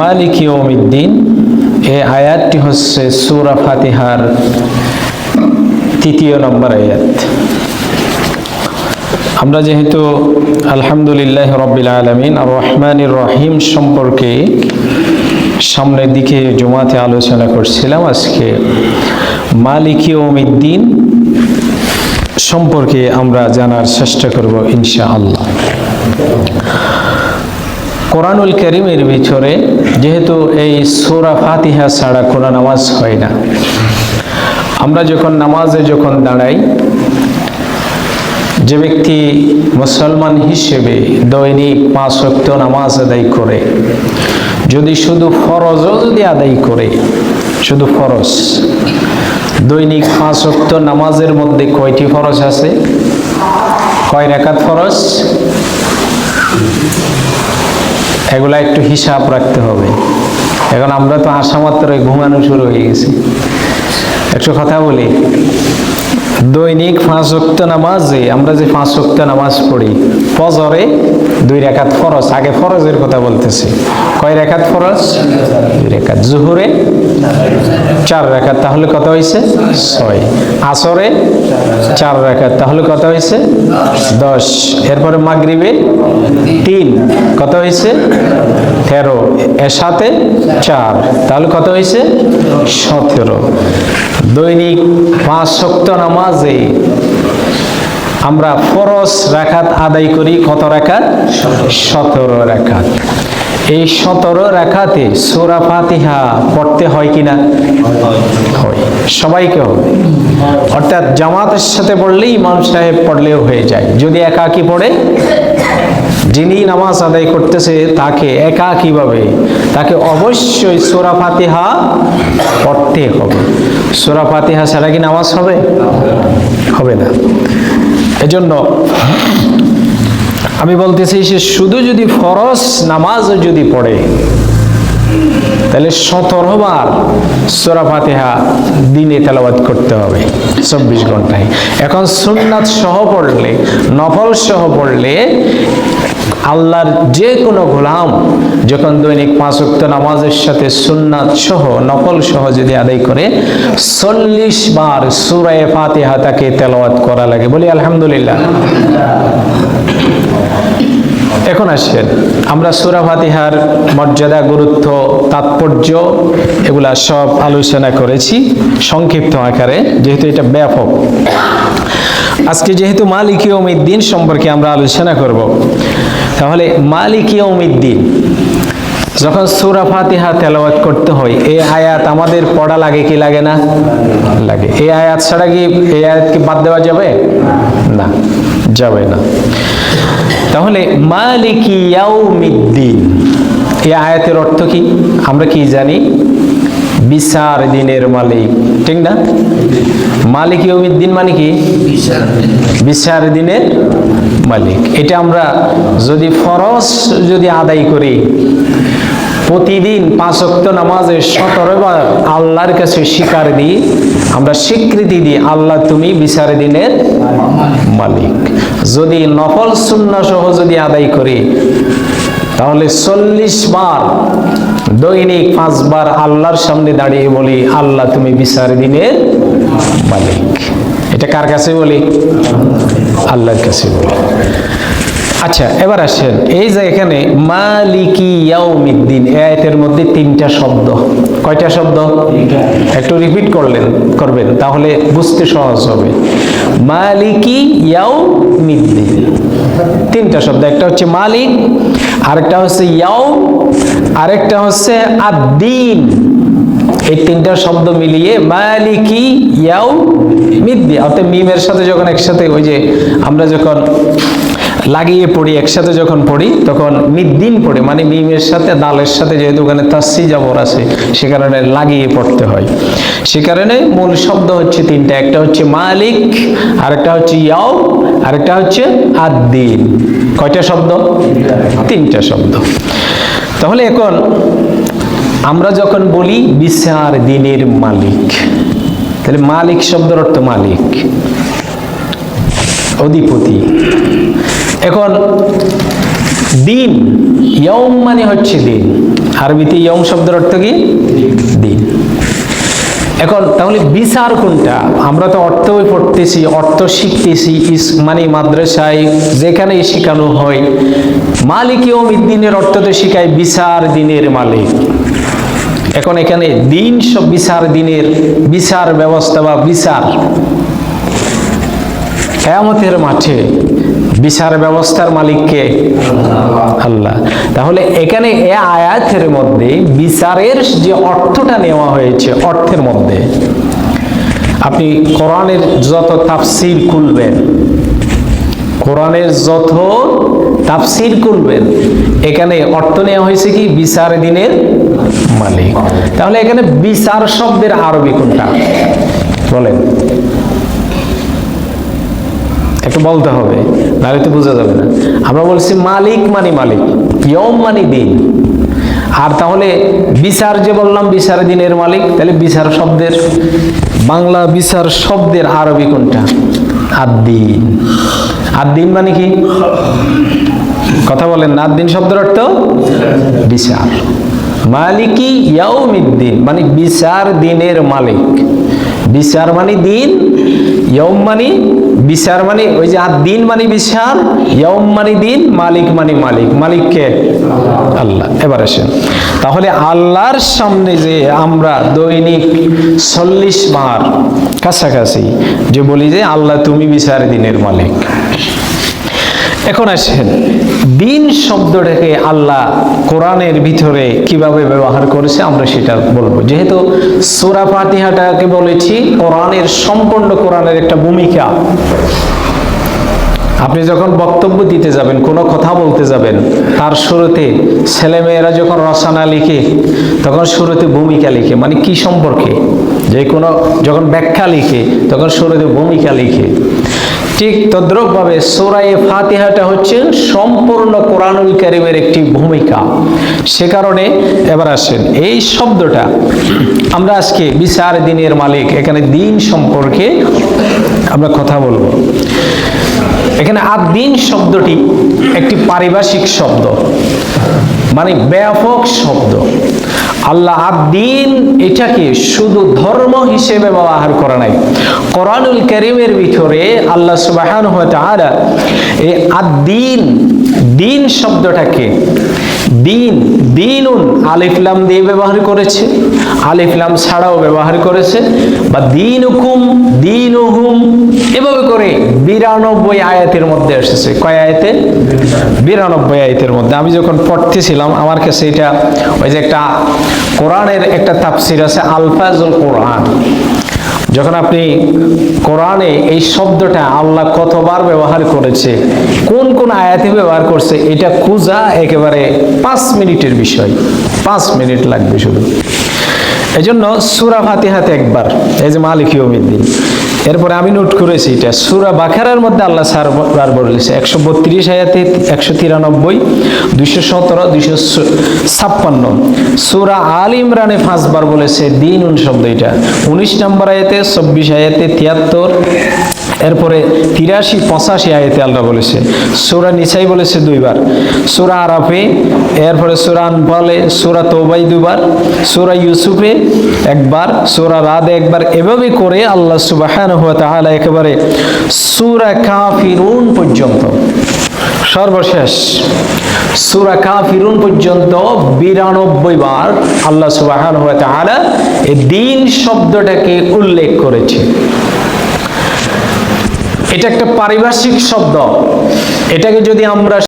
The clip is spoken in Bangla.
মালিক ইয়মিদ্দিন এই আয়াতটি হচ্ছে সুরা ফাতিহার তৃতীয় নম্বর আয়াত। আমরা যেহেতু আলহামদুলিল্লাহ রবিল আলমিন আর রহমানির রহিম সম্পর্কে সামনের দিকে জমাতে আলোচনা করছিলাম, আজকে মালিক ইয়মিদ্দিন সম্পর্কে আমরা জানার চেষ্টা করব ইনশা আল্লাহ কোরআনুল করিমের ভিতরে যেহেতু এই সোরা ফাতিহা ছাড়া কোরআন নামাজ হয় না। আমরা যখন নামাজে যখন দাঁড়াই, যে ব্যক্তি মুসলমান হিসেবে দৈনিক পাঁচ ওয়াক্ত নামাজ আদায় করে, যদি শুধু ফরজও যদি আদায় করে, শুধু ফরজ, দৈনিক পাঁচ ওয়াক্ত নামাজের মধ্যে কয়টি ফরজ আছে? কয় রেখাত ফরজ? এগুলা একটু হিসাব রাখতে হবে। এখন আমরা তো আসা মাত্র ঘুমানো শুরু হয়ে গেছি। একটু কথা বলি। দৈনিক পাঁচ ওয়াক্ত নামাজে, আমরা যে পাঁচ ওয়াক্ত নামাজ পড়ি, ফজরে দুই রেখাত ফরজ, আগে ফরজের কথা বলতেছি। কয় রেখাত ফরজ? দুই রেখাত। জুহুরে? চার রেখাত। তাহলে কত হয়েছে ছয়। আসরে? চার রেখাত। তাহলে কত হয়েছে দশ। এরপরে মাগরিবে? তিন। কত হয়েছে তেরো। এর সাথে চার। তাহলে কত হয়েছে সতেরো। দৈনিক পাঁচ শক্ত নামাজে আমরা ফরজ রাখাত আদায় করি কত রাখাত? সতেরো রাখাত। এই সতেরো রাখাতে সোরা ফাতিহা পড়তে হয় কিনা? হয়। সবাইকে হবে। অর্থাৎ জামাতের সাথে পড়লেই ইমাম সাহেব পড়লেও হয়ে যায়। যদি একাকি পড়ে যিনি নামাজ আদায় করতেছে তাকে একা কীভাবে? তাকে অবশ্যই সোরা ফাতিহা পড়তে হবে। সোরা ফাতিহা ছাড়া কি নামাজ হবে? হবে না। এজন্য আমি বলতেছি সে শুধু যদি ফরজ নামাজ যদি পড়ে তাহলে সতেরো বার সোরা ফাতেহা দিনে তেলাবাদ করতে হবে চব্বিশ ঘন্টায়। এখন সুন্নাত সহ পড়লে, নফল সহ পড়লে আল্লাহর যে কোনো গোলাম যখন দৈনিক পাঁচ উক্ত নামাজের সাথে সুন্নাত সহ, নফল সহ যদি আদায় করে, চল্লিশ বার সুরায় ফাতেহা তাকে তেলাওয়াত করা লাগে। বলি আলহামদুলিল্লাহ। এখন আসেন। আমরা সুরা ফাতিহার মর্যাদা, গুরুত্ব, তাৎপর্য এগুলা সব আলোচনা করেছি সংক্ষিপ্ত আকারে, যেহেতু এটা ব্যাপক। আজকে যেহেতু মালিক দিন সম্পর্কে আমরা আলোচনা করব, তাহলে মালিক দিন যখন সুরা ফাতিহা তেলাওয়াত করতে হয় এই আয়াত আমাদের পড়া লাগে কি লাগে না? লাগে। এই আয়াত ছাড়া কি এই আয়াত কি বাদ দেওয়া যাবে? না। যাবে না। তাহলে মালিকি ইয়াউমিদ্দিন, এই আয়াতের অর্থ কি? আমরা কি জানি? বিচার দিনের মালিক, ঠিক না? মালিক ইয়মিদ্দিন মানে কি? বিচার দিনের মালিক। এটা আমরা যদি ফরজ যদি আদায় করি প্রতিদিন পাঁচ অক্ত নামাজে সতেরো বার আল্লাহর কাছে স্বীকার দিই। আমরা স্বীকৃতি দিই, আল্লাহ, তুমি বিচার দিনের মালিক। যদি নফল শূন্য সহ যদি আদায় করি, তাহলে চল্লিশ বার দৈনিক পাঁচবার আল্লাহর সামনে দাঁড়িয়ে বলি, আল্লাহ, তুমি বিচার দিনের মালিক। এটা কার কাছে বলি? আল্লাহর কাছে বলি। আচ্ছা এবার আসেন। এই যে এখানে মালিকি ইয়াউমিদ্দিন আয়াতের মধ্যে তিনটা শব্দ। কয়টা শব্দ? একটু রিপিট করলেন করবেন তাহলে বুঝতে সহজ হবে। মালিকি ইয়াউমিদ্দিন। তিনটা শব্দ একটা হচ্ছে মালিক আরেকটা হচ্ছে ইয়াও আরেকটা হচ্ছে আদ্দিন। এই তিনটা শব্দ মিলিয়ে মালিকি ইয়াও মিদ্দি অর্থাৎ মিমের সাথে যখন একসাথে ওই যে আমরা যখন লাগিয়ে পড়ি, একসাথে যখন পড়ি, তখন মিদ্দিন পড়ে মানে মিমের সাথে, দালের সাথে যেহেতু ওখানে তাসি যাবর আছে, সে কারণে লাগিয়ে পড়তে হয়। সে কারণে মূল শব্দ হচ্ছে তিনটা, একটা হচ্ছে মালিক, আরেকটা হচ্ছে ইয়াও, আরেকটা হচ্ছে আদ্দিন। কয়টা শব্দ? তিনটা শব্দ। তাহলে এখন আমরা যখন বলি বিচার দিনের মালিক, তাহলে মালিক শব্দের অর্থ মালিক, অধিপতি। এখন, দিন ইয়ম মানে হচ্ছে দিন। আরবিতে ইয়ম শব্দের অর্থ কি? দিন। এখন, তাহলে বিচার কোনটা? আমরা তো অর্থ পড়তেছি, অর্থ শিখতেছি মানে মাদ্রাসায় যেখানে শেখানো হয়। মালিক দিনের অর্থ তো শিখায় বিচার দিনের মালিক। এখন এখানে দিন সব বিচার দিনের, বিচার ব্যবস্থা বা বিচার। কেয়ামতের মাঠে বিচার ব্যবস্থার মালিককে? আল্লাহ। তাহলে এখানে এ আয়াতের মধ্যে বিচারের যে অর্থটা নেওয়া হয়েছে, অর্থের মধ্যে, আপনি কোরআনের যত তাফসির খুলবেন, কোরআনের যত তাফসির করবেন এখানে অর্থ নেওয়া হয়েছে কি? বিচার দিনের মালিক। তাহলে এখানে বিচার শব্দের আরবি কোনটা? বলেন। একটু বলতে হবে, নাহলে তো বোঝা যাবে না। আমরা বলছি মালিক মানে মালিক, ইয়ম মানে দিন। আর তাহলে বিচার যে বললাম, বিচার দিনের মালিক, তাহলে বিচার শব্দের, বাংলা বিচার শব্দের আরবি কোনটা? আদ্দিন। আদ্দিন মানে কি? কথা বলেন না, আদ্দিন শব্দের অর্থ বিচার। মালিকি ইয়াউমিদ্দিন মানে বিচার দিনের মালিক। বিচার মানে দিন ইয়ম মানে বিচার মানে ওই যে আর দিন মানে বিচার ইয়ম মানে দিন মালিক মানে মালিক। মালিককে আল্লাহ। এবার আসেন। তাহলে আল্লাহর সামনে যে আমরা দৈনিক চল্লিশ বার কাছাকাছি যে বলি যে আল্লাহ তুমি বিচার দিনের মালিক। এখন আসেন। দিন শব্দটাকে আল্লাহ কোরআনের ভিতরে কীভাবে ব্যবহার করেছে আমরা সেটা বলব। যেহেতু সোরা ফাতিহাটাকে বলেছি, কোরআনের সম্পূর্ণ কোরআনের একটা ভূমিকা। আপনি যখন বক্তব্য দিতে যাবেন, কোনো কথা বলতে যাবেন, তার শুরুতে ছেলেমেয়েরা যখন রচনা লিখে, তখন শুরুতে ভূমিকা লিখে মানে কি সম্পর্কে? যে কোনো, যখন ব্যাখ্যা লিখে, তখন শুরুতে ভূমিকা লিখে। ঠিক তদ্রুপভাবে সোরাই ফাতিহাটা হচ্ছে সম্পূর্ণ কোরআনুল কারিমের একটি ভূমিকা। সে কারণে এবার আসেন। এই শব্দটা আমরা আজকে বিচার দিনের মালিক, এখানে দিন সম্পর্কে আমরা কথা বলব। এখানে আদিন শব্দটি একটি পারিভাষিক শব্দ। মানে ব্যাপক শব্দ। আল্লাহ আদ্দিন এটাকে শুধু ধর্ম হিসেবে ব্যবহার করা নাই। কোরআনুল করিমের ভিতরে আল্লাহ সুবাহান তাআলা এই আদ্দিন দিন শব্দটাকে দিন, দিনুন আলিফলাম দিয়ে ব্যবহার করেছে। আলিফলাম ছাড়াও ব্যবহার করেছে। বা দিন হুকুম দিন হুম এভাবে করে বিরানব্বই আয়াতের মধ্যে এসেছে। কয় আয়াতে? বিরানব্বই আয়াতের মধ্যে। আমি যখন পড়তেছিলাম, আমার কাছে এটা ওই যে একটা কোরআনের একটা তাফসির আছে, আলফাজুল কোরআন। যখন আপনি কোরআনে এই শব্দটা আল্লাহ কতবার ব্যবহার করেছে, কোন কোন আয়াতে ব্যবহার করছে, এটা খুঁজা একেবারে পাঁচ মিনিটের বিষয়। পাঁচ মিনিট লাগবে শুধু। এই জন্য সুরা ফাতিহাতে একবার, এই যে মালিক ইয়মিদ্দিন এরপরে আমি নোট করেছি এটা। সুরা বাখারার মধ্যে আল্লাহ সারবার বলেছে, একশো বত্রিশ আয়াতে একশো তিরানব্বই, দুইশো সতেরো, দুইশো ছাপ্পান্ন। সুরা আল ইমরানে পাঁচবার বলেছে দিন উন শব্দ এটা। উনিশ নম্বর আয়াতে, চব্বিশ আয়াতে, তিয়াত্তর এরপরে তিরাশি পঁচাশি আয়তে আল্লাহ বলেছে, সুরা নিসাই বলেছে দুইবার, সুরা আরাফে, এরপরে সুরা আনফালে, সুরা তৌবাই দুবার, সুরা ইউসুফে একবার, সুরা রাদে একবার, এভাবে করে আল্লাহ সুবাহান হুয়া তাহলে একেবারে সুরা কাফিরুন পর্যন্ত, সর্বশেষ সুরা কাফিরুন পর্যন্ত বিরানব্বই বার আল্লাহ সুবাহান হুয়া তাহলে এই দিন শব্দটাকে উল্লেখ করেছে। এটা একটা পারিভাষিক শব্দ। এটাকে যদি আমরা